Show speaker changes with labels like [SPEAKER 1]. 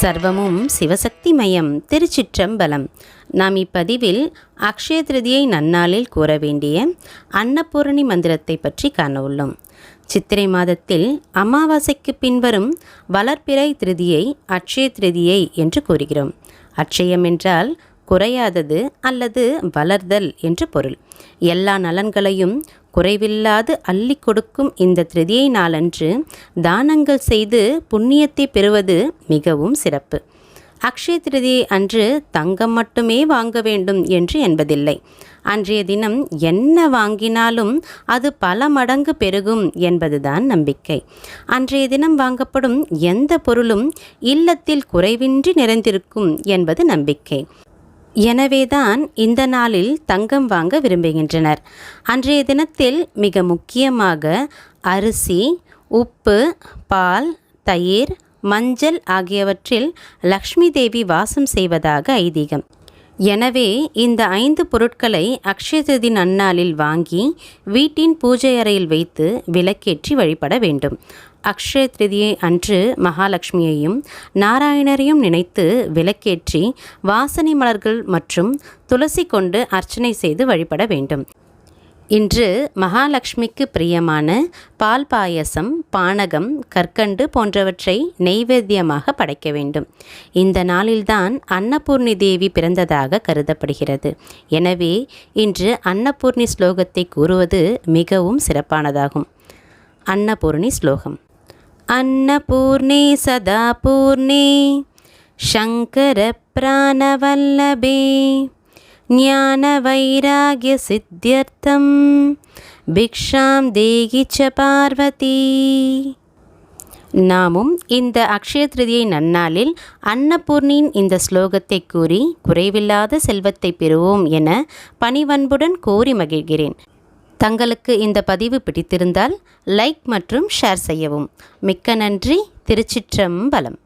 [SPEAKER 1] சர்வமும் சிவசக்திமயம் திருச்சிற்றம்பலம். நாம் இப்பதிவில் அக்ஷய திருதியை நன்னாளில் கூற வேண்டிய அன்னபூரணி மந்திரத்தை பற்றி காண உள்ளோம். சித்திரை மாதத்தில் அமாவாசைக்கு பின்வரும் வளர்ப்பிறை திருதியை அக்ஷய திருதியை என்று கூறுகிறோம். அட்சயம் என்றால் குறையாதது அல்லது வளர்தல் என்று பொருள். எல்லா நலன்களையும் குறைவில்லாது அள்ளி கொடுக்கும் இந்த திருதியை நாளன்று தானங்கள் செய்து புண்ணியத்தை பெறுவது மிகவும் சிறப்பு. அக்ஷய திருதியை அன்று தங்கம் மட்டுமே வாங்க வேண்டும் என்று என்பதில்லை. அன்றைய தினம் என்ன வாங்கினாலும் அது பல மடங்கு பெருகும் என்பதுதான் நம்பிக்கை. அன்றைய தினம் வாங்கப்படும் எந்த பொருளும் இல்லத்தில் குறைவின்றி நிறைந்திருக்கும் என்பது நம்பிக்கை. எனவேதான் இந்த நாளில் தங்கம் வாங்க விரும்புகின்றனர். அன்றைய தினத்தில் மிக முக்கியமாக அரிசி உப்பு பால் தயிர் மஞ்சள் ஆகியவற்றில் லக்ஷ்மி தேவி வாசம் செய்வதாக ஐதீகம். எனவே இந்த ஐந்து பொருட்களை அக்ஷயதிதி நன்னாளில் வாங்கி வீட்டின் பூஜை அறையில் வைத்து விளக்கேற்றி வழிபட வேண்டும். அக்ஷய திருதியை அன்று மகாலட்சுமியையும் நாராயணரையும் நினைத்து விளக்கேற்றி வாசனை மலர்கள் மற்றும் துளசி கொண்டு அர்ச்சனை செய்து வழிபட வேண்டும். இன்று மகாலட்சுமிக்கு பிரியமான பால் பாயசம் பானகம் கற்கண்டு போன்றவற்றை நெய்வேத்தியமாக படைக்க வேண்டும். இந்த நாளில்தான் அன்னபூர்ணி தேவி பிறந்ததாக கருதப்படுகிறது. எனவே இன்று அன்னபூர்ணி ஸ்லோகத்தை கூறுவது மிகவும் சிறப்பானதாகும். அன்னபூர்ணி ஸ்லோகம். அன்னபூர்ணி சதா பூர்ணே சங்கர பிராணவல்லபே. ज्ञानवैराग्यसिद्ध्यर्थं भिक्षां देहि च பார்வதி நாமும் இந்த அக்ஷய திருதியை நன்னாளில் அன்னபூர்ணியின் இந்த ஸ்லோகத்தை கூறி குறைவில்லாத செல்வத்தை பெறுவோம் என பணிவன்புடன் கோரி மகிழ்கிறேன் தங்களுக்கு இந்த பதிவு பிடித்திருந்தால் லைக் மற்றும் ஷேர் செய்யவும் மிக்க நன்றி திருச்சிற்றம்பலம்